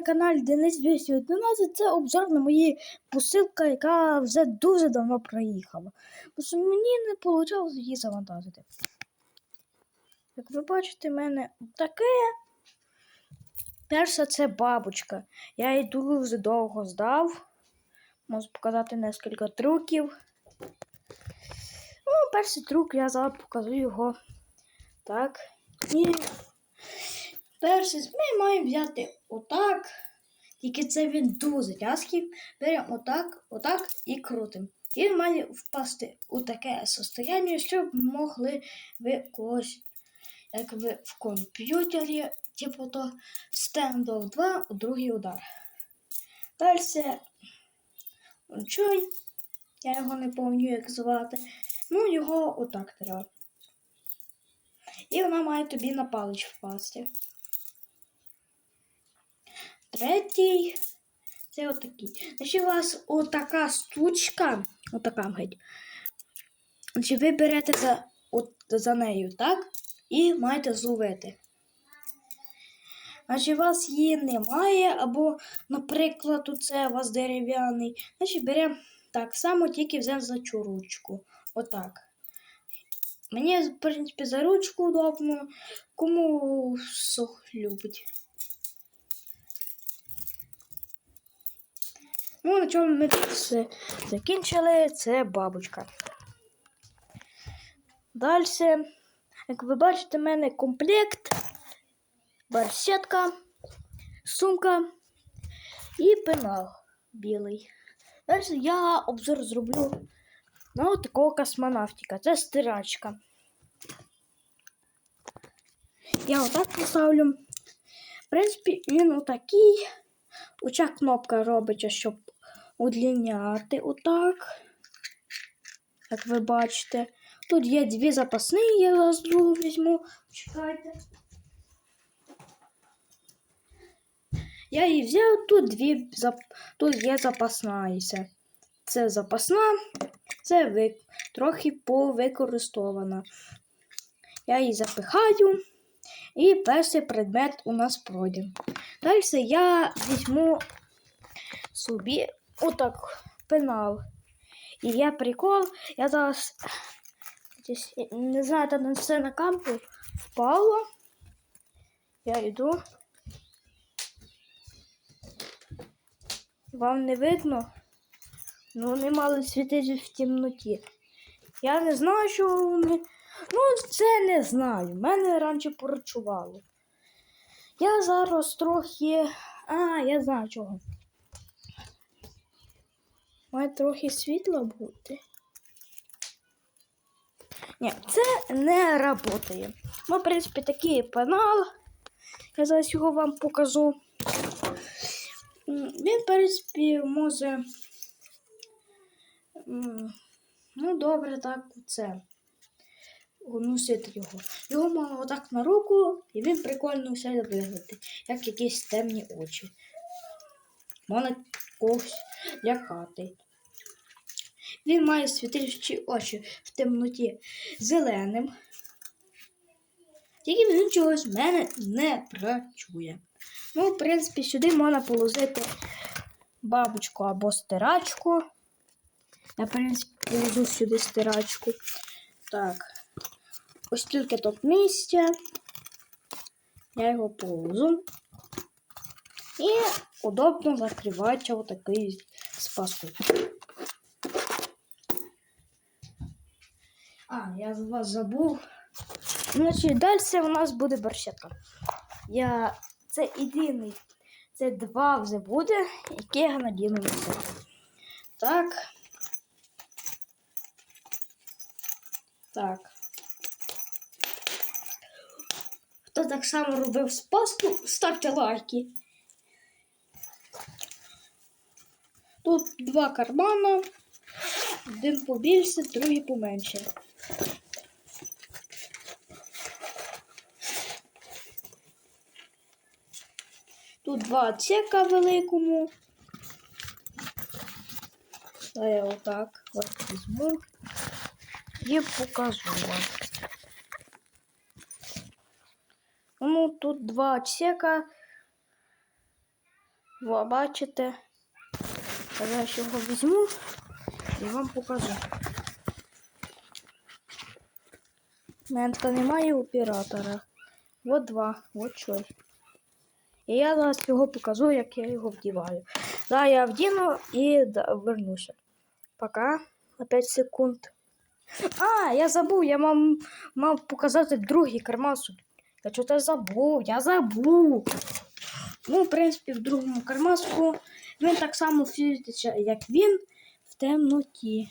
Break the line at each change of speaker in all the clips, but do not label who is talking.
на каналі Денис 211. Це обзор на мої посилка, яка вже дуже давно проїхала. Бо мені не вийшло її завантажити. Як ви бачите, в мене таке. Перша це бабочка. Я її дуже довго здав. Можу показати нескільки трюків. Ну, перший трюк я зараз покажу його. Так. І перший ми маємо взяти отак. Тільки це він дуже тяжкий. Беремо отак, отак і крутимо. І він має впасти у таке состояння, щоб могли ви когось, як ви в комп'ютері, типу то стендов 2 у другий удар. Далі чуй, я його не пам'ятаю, як звати. Ну, його отак треба. І вона має тобі на палич впасти. Третій. Це отакий. Значить, у вас отака штучка, отака геть. Значить, ви берете за, от, за нею, так? І маєте зловити. Значить, у вас її немає, або, наприклад, це у вас дерев'яний. Значить, беремо так само, тільки взяв за цю ручку. Отак. Мені, в принципі, за ручку удобно. Кому сох любить. Ну, на чому ми все закінчили, це бабочка. Далі, як ви бачите, в мене комплект, барсетка, сумка і пенал білий. Далі я обзор зроблю на такого космонавтика. Це стирачка. Я отак поставлю. В принципі, він отакий. Оця кнопка робиться, щоб удлиняти отак. Як ви бачите. Тут є дві запасні, я зараз другу візьму. Чекайте. Я її взяв, тут дві тут є запасна. Це запасна, це ви... трохи повикористована. Я її запихаю. І перший предмет у нас пройде. Далі я візьму собі отак пенал. І я прикол, я зараз десь, не знаю, там все на кампу впало. Я йду. Вам не видно? Ну, вони мали світити в темноті. Я не знаю, що вони. Ну, це не знаю. Мене раніше поручувало. Я зараз трохи. А, я знаю чого. Має трохи світла бути. Ні, це не працює. Ну, в принципі, такий панал. Я зараз його вам покажу. Він, в принципі, може. Ну, добре, так, це. Носити його. Його можна отак на руку, і він прикольно все виглядає, як якісь темні очі. Можна когось лякати. Він має світильчі очі в темноті зеленим. Тільки він чогось в мене не працює. Ну, в принципі, сюди можна положити бабочку або стирачку. Я, в принципі, положу сюди стирачку. Так. Ось тільки тут місця. Я його положу. І удобно закривається отакий спасок. А, я вас забув. Значить, далі у нас буде борщетка. Я... Це єдиний. Це два вже буде, які я надіну на себе. Так. Так. Хто так само робив спаску, ставте лайки. Тут два кармана, один побільше, другий поменше. Тут два отсека великому. А я отак от візьму і покажу вам. Ну, тут два отсека. Ви бачите? Зараз його візьму і вам покажу. У мене та немає оператора. От два, от чой. І я зараз його покажу, як я його вдіваю. Зараз я вдіну і да- вернуся. Пока. На 5 секунд. А, я забув, я мав, мав показати другий кармасу. Я що-то забув, я забув. Ну, в принципі, в другому кармаску він так само світиться, як він в темноті.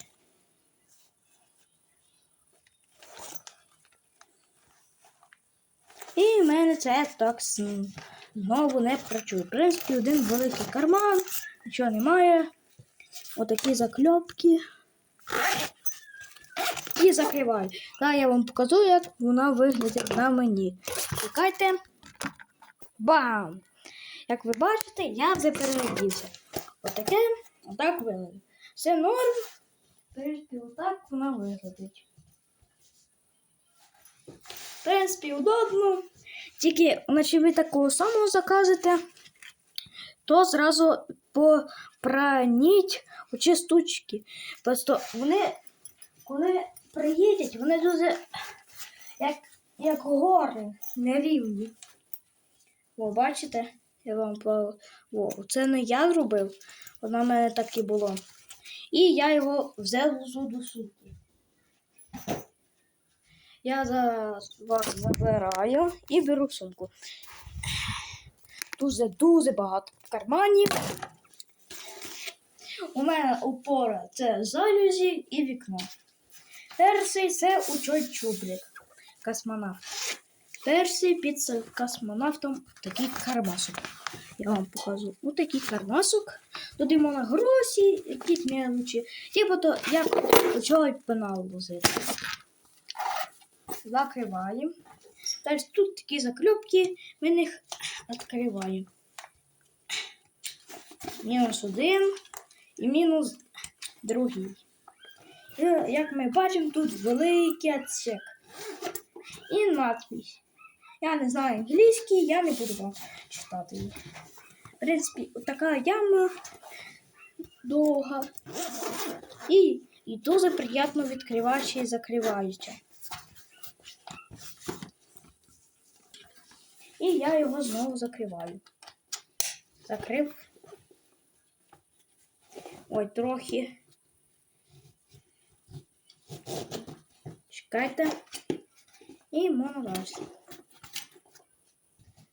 І в мене це так знову не працює. В принципі, один великий карман, нічого немає. Отакі закльопки. І закриваю. Та я вам покажу, як вона виглядить на мені. Чекайте. Бам! Як ви бачите, я вже переодівся. Отаке, отак виглядає. Все норм. Принципі, отак вона виглядить. В принципі, удобно. Тільки, наче ви такого самого закажете, то зразу попраніть оці штучки. Просто вони, коли приїдуть, вони дуже як, як гори нерівні. О, бачите? Я вам по... О, це не я зробив, воно в мене так і було. І я його взяв до сутки. Я зараз вас забираю і беру сумку. Дуже-дуже багато карманів. У мене опора це залюзі і вікно. Перший це учой чублік. Космонавт. Перший під космонавтом такий кармасок. Я вам покажу. Ось такий кармасок. Туди можна гроші, якісь мелочі. Типу то як почали пенал возити. Закриваємо. Далі тут такі закльопки, ми їх відкриваємо. Мінус один і мінус другий. Як ми бачимо, тут великий отсек. І надпись. Я не знаю англійський, я не буду вам читати її. В принципі, така яма довга. І, і дуже приємно відкриваючи і закриваючи. І я його знову закриваю. Закрив. Ой, трохи. Чекайте. І далі.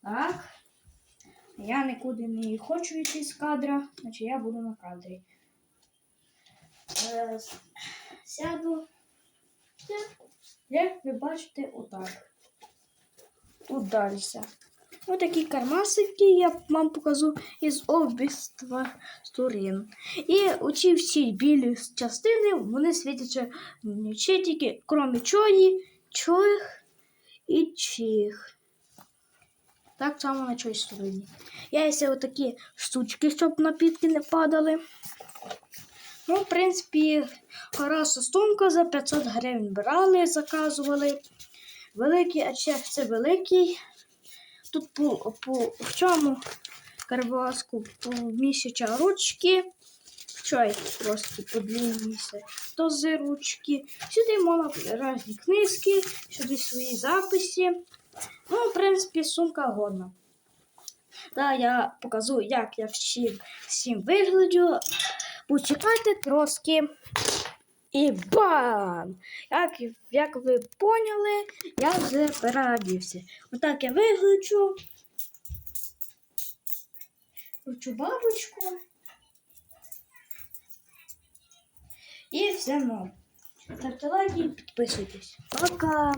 Так. Я нікуди не хочу йти з кадра, значить я буду на кадрі. Е, Сяду. Як ви бачите, отак. Далі. Ось такі кармасики я вам покажу із обох сторін. І оці всі білі частини, вони світяться вночі тільки, крім чої, чоїх і чих. Так само на чої стороні. Я ще отакі штучки, щоб напітки не падали. Ну, в принципі, хороша стомка за 500 гривень брали, заказували. Великий, а чек це великий. Тут по, по в цьому карваску помісяча ручки. Чай трошки подлінніше. То з ручки. Сюди можна різні книжки, сюди свої записи. Ну, в принципі, сумка годна. Да, я покажу, як я всім, всім вигляджу. Почекайте трошки. І бам! Як, як ви поняли, я вже переодівся. Отак я вигляджу. Кручу бабочку. І все. Ставте лайки і підписуйтесь. Пока!